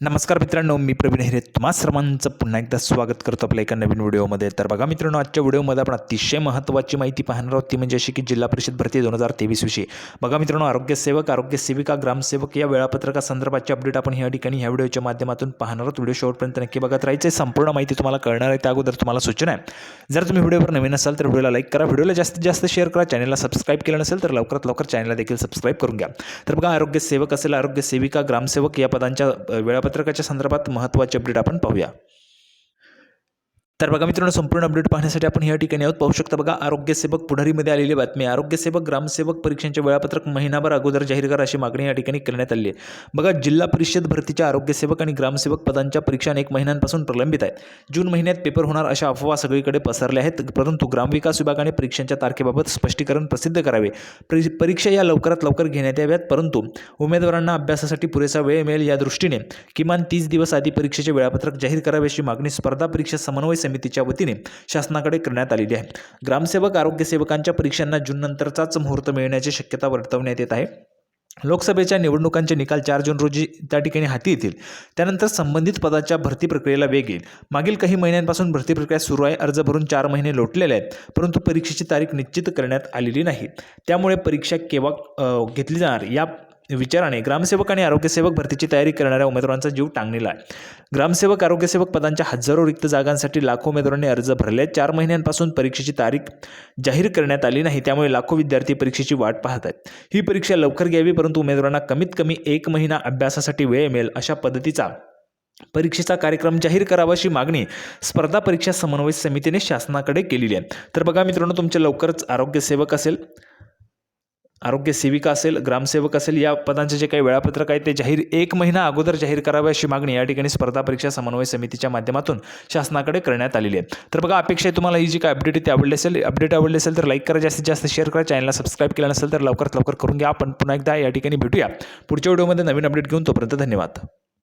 नमस्कार मित्रांनो मी प्रवीण हिरे. तुम्हा सर्वांचं पुन्हा एकदा स्वागत करतो आपल्या एका नवीन व्हिडिओमध्ये. तर बघा मित्रांनो आजच्या व्हिडिओमध्ये आपण अतिशय महत्त्वाची माहिती पाहणार आहोत. ती म्हणजे अशी की जिल्हा परिषद भरती दोन हजार तेवीसविषयी बघा मित्रांनो आरोग्यसेवक आरोग्यसेविका ग्रामसेवक या वेळापत्रकासंदर्भातची अपडेट आपण या ठिकाणी ह्या व्हिडिओच्या माध्यमातून पाहणार आहोत. व्हिडिओ शेवटपर्यंत नक्की बघत राहायचं आहे. संपूर्ण माहिती तुम्हाला कळणार आहे. त्या अगोदर तुम्हाला सूचना आहे. जर तुम्ही व्हिडिओवर नवीन असाल तर व्हिडिओला लाईक करा. व्हिडिओला जास्तीत जास्त शेअर करा. चॅनलला सबस्क्राईब केलं नसेल तर लवकरात लवकर चॅनलला देखील सबस्क्राईब करून घ्या. तर बघा आरोग्यसेवक असेल आरोग्यसेविका ग्रामसेवक या पदांच्या वेळा वेळापत्रकाच्या संदर्भात महत्त्वाचे अपडेट आपण पाहूया. तर बघा मित्रांनो संपूर्ण अपडेट पाहण्यासाठी आपण या ठिकाणी आहोत. पाहू शकता बघा आरोग्यसेवक पुढारीमध्ये आलेली बातमी आरोग्यसेवक ग्रामसेवक परीक्षांचे वेळापत्रक महिनाभर अगोदर जाहीर करा अशी मागणी या ठिकाणी करण्यात आली आहे. बघा जिल्हा परिषद भरतीच्या आरोग्यसेवक आणि ग्रामसेवक पदांच्या परीक्षा अनेक महिन्यांपासून प्रलंबित आहेत. जून महिन्यात पेपर होणार अशा अफवा सगळीकडे पसरल्या आहेत परंतु ग्रामविकास विभागाने परीक्षांच्या तारखेबाबत स्पष्टीकरण प्रसिद्ध करावे. परी परीक्षा या लवकरात लवकर घेण्यात याव्यात परंतु उमेदवारांना अभ्यासासाठी पुरेसा वेळ मिळेल या दृष्टीने. किमान तीस दिवस आधी परीक्षेचे वेळापत्रक जाहीर करावे अशी मागणी स्पर्धा परीक्षा समन्वय समितीच्या वतीने शासनाकडे करण्यात आलेली आहे. ग्रामसेवक आरोग्यसेवकांच्या परीक्षांना जूननंतरचाच मुहूर्त मिळण्याची शक्यता वर्तवण्यात येत आहे. लोकसभेच्या निवडणुकांचे निकाल चार जून रोजी त्या ठिकाणी हाती येतील. त्यानंतर संबंधित पदाच्या भरती प्रक्रियेला वेग येईल. मागील काही महिन्यांपासून भरती प्रक्रिया सुरू आहे. अर्ज भरून चार महिने लोटलेले आहेत परंतु परीक्षेची तारीख निश्चित करण्यात आलेली नाही. त्यामुळे परीक्षा केव्हा घेतली जाणार या विचाराने ग्रामसेवक आणि आरोग्यसेवक भरतीची तयारी करणाऱ्या उमेदवारांचा जीव टांगलेला आहे. ग्रामसेवक आरोग्यसेवक पदांच्या हजारो रिक्त जागांसाठी लाखो उमेदवारांनी अर्ज भरले. आहेत. चार महिन्यांपासून परीक्षेची तारीख जाहीर करण्यात आली नाही त्यामुळे लाखो विद्यार्थी परीक्षेची वाट पाहत आहेत. ही परीक्षा लवकर घ्यावी परंतु उमेदवारांना कमीत कमी एक महिना अभ्यासासाठी वेळ मिळेल अशा पद्धतीचा परीक्षेचा कार्यक्रम जाहीर करावा अशी मागणी स्पर्धा परीक्षा समन्वय समितीने शासनाकडे केलेली आहे. तर बघा मित्रांनो तुमचे लवकरच आरोग्यसेवक असेल आरोग्य सेविका असेल ग्रामसेवक असेल या पदांचे जे काही वेळापत्रक आहे ते जाहीर एक महिना अगोदर जाहीर करावे अशी मागणी या ठिकाणी स्पर्धा परीक्षा समन्वय समितीच्या माध्यमातून शासनाकडे करण्यात आलेली आहे. तर बघा अपेक्षा आहे तुम्हाला ही जी काय अपडेट आहे ती आवडली असेल. अपडेट आवडली असेल तर लाईक करा जास्तीत जास्त शेअर करा. चॅनलला सबस्क्राईब केलं नसेल तर लवकरात लवकर करून घ्या. आपण पुन्हा एकदा या ठिकाणी भेटूया. पुढच्या व्हिडिओमध्ये नवीन अपडेट घेऊन तोपर्यंत धन्यवाद.